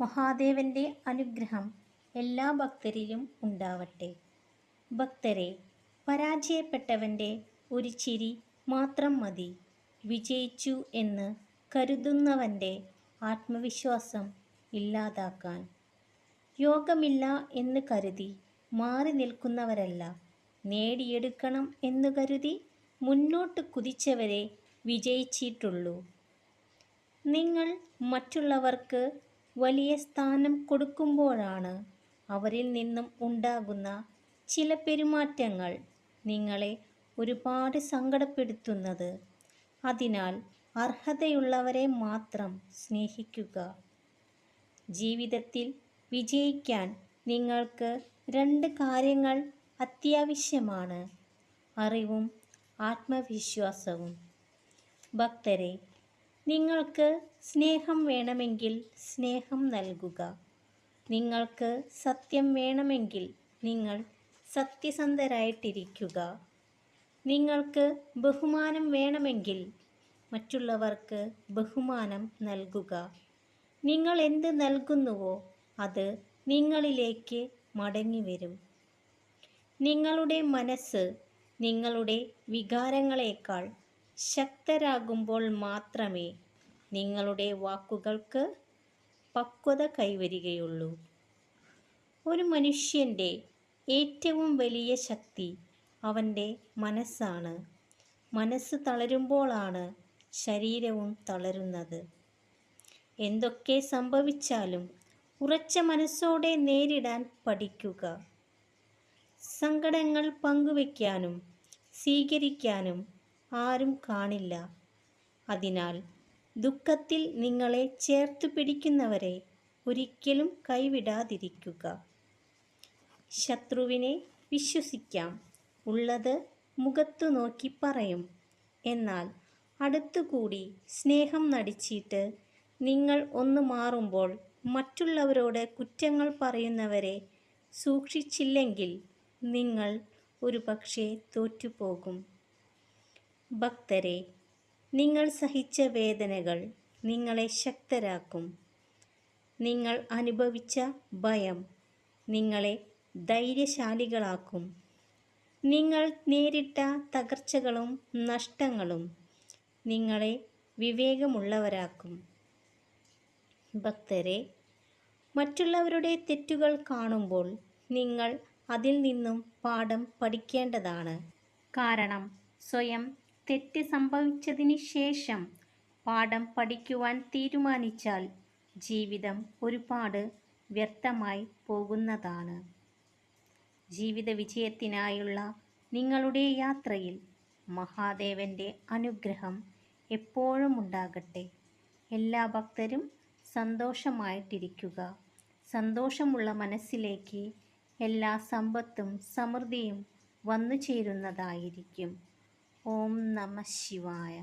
മഹാദേവന്റെ അനുഗ്രഹം എല്ലാ ഭക്തരിലും ഉണ്ടാവട്ടെ. ഭക്തരെ പരാജയപ്പെട്ടവന്റെ ഒരു ചിരി മാത്രം മതി. വിജയിച്ചു എന്ന് കരുതുന്നവന്റെ ആത്മവിശ്വാസം ഇല്ലാതാക്കാൻ. യോഗമില്ല എന്ന് കരുതി മാറി നിൽക്കുന്നവരല്ല. നേടിയെടുക്കണം എന്ന് കരുതി മുന്നോട്ട് കുതിച്ചവരെ വിജയിച്ചിട്ടുള്ളൂ. നിങ്ങൾ മറ്റുള്ളവർക്ക് വലിയ സ്ഥാനം കൊടുക്കുമ്പോഴാണ് അവരിൽ നിന്നും ഉണ്ടാകുന്ന ചില പെരുമാറ്റങ്ങൾ നിങ്ങളെ ഒരുപാട് സങ്കടപ്പെടുത്തുന്നത്. അതിനാൽ അർഹതയുള്ളവരെ മാത്രം സ്നേഹിക്കുക. ജീവിതത്തിൽ വിജയിക്കാൻ നിങ്ങൾക്ക് രണ്ട് കാര്യങ്ങൾ അത്യാവശ്യമാണ്. അറിവും ആത്മവിശ്വാസവും. ഭക്തരെ നിങ്ങൾക്ക് സ്നേഹം വേണമെങ്കിൽ സ്നേഹം നൽകുക. നിങ്ങൾക്ക് സത്യം വേണമെങ്കിൽ നിങ്ങൾ സത്യസന്ധരായിട്ടിരിക്കുക. നിങ്ങൾക്ക് ബഹുമാനം വേണമെങ്കിൽ മറ്റുള്ളവർക്ക് ബഹുമാനം നൽകുക. നിങ്ങൾ എന്ത് നൽകുന്നുവോ അത് നിങ്ങളിലേക്ക് മടങ്ങി വരും നിങ്ങളുടെ മനസ്സ് നിങ്ങളുടെ വികാരങ്ങളെക്കാൾ ശക്തരാകുമ്പോൾ മാത്രമേ നിങ്ങളുടെ വാക്കുകൾക്ക് പക്വത കൈവരികയുള്ളൂ. ഒരു മനുഷ്യന്റെ ഏറ്റവും വലിയ ശക്തി അവന്റെ മനസ്സാണ്. മനസ്സ് തളരുമ്പോഴാണ് ശരീരവും തളരുന്നത്. എന്തൊക്കെ സംഭവിച്ചാലും ഉറച്ച മനസ്സോടെ നേരിടാൻ പഠിക്കുക. സങ്കടങ്ങൾ പങ്കുവയ്ക്കാനും സ്വീകരിക്കാനും ആരും കാണില്ല. അതിനാൽ ദുഃഖത്തിൽ നിങ്ങളെ ചേർത്തു പിടിക്കുന്നവരെ ഒരിക്കലും കൈവിടാതിരിക്കുക. ശത്രുവിനെ വിശ്വസിക്കാം. ഉള്ളത് മുഖത്തു നോക്കി പറയും. എന്നാൽ അടുത്തുകൂടി സ്നേഹം നടിച്ചിട്ട് നിങ്ങൾ ഒന്ന് മാറുമ്പോൾ മറ്റുള്ളവരോട് കുറ്റങ്ങൾ പറയുന്നവരെ സൂക്ഷിച്ചില്ലെങ്കിൽ നിങ്ങൾ ഒരു പക്ഷേ തോറ്റുപോകും. ഭക്തരെ നിങ്ങൾ സഹിച്ച വേദനകൾ നിങ്ങളെ ശക്തരാക്കും. നിങ്ങൾ അനുഭവിച്ച ഭയം നിങ്ങളെ ധൈര്യശാലികളാക്കും. നിങ്ങൾ നേരിട്ട തകർച്ചകളും നഷ്ടങ്ങളും നിങ്ങളെ വിവേകമുള്ളവരാക്കും. ഭക്തരെ മറ്റുള്ളവരുടെ തെറ്റുകൾ കാണുമ്പോൾ നിങ്ങൾ അതിൽ നിന്നും പാഠം പഠിക്കേണ്ടതാണ്. കാരണം സ്വയം തെറ്റ് സംഭവിച്ചതിന് ശേഷം പാഠം പഠിക്കുവാൻ തീരുമാനിച്ചാൽ ജീവിതം ഒരുപാട് വ്യർത്ഥമായി പോകുന്നതാണ്. ജീവിത വിജയത്തിനായുള്ള നിങ്ങളുടെ യാത്രയിൽ മഹാദേവന്റെ അനുഗ്രഹം എപ്പോഴും ഉണ്ടാകട്ടെ. എല്ലാ ഭക്തരും സന്തോഷമായിട്ടിരിക്കുക. സന്തോഷമുള്ള മനസ്സിലേക്ക് എല്ലാ സമ്പത്തും സമൃദ്ധിയും വന്നു ചേരുന്നതായിരിക്കും ഓം നമ ശിവായ.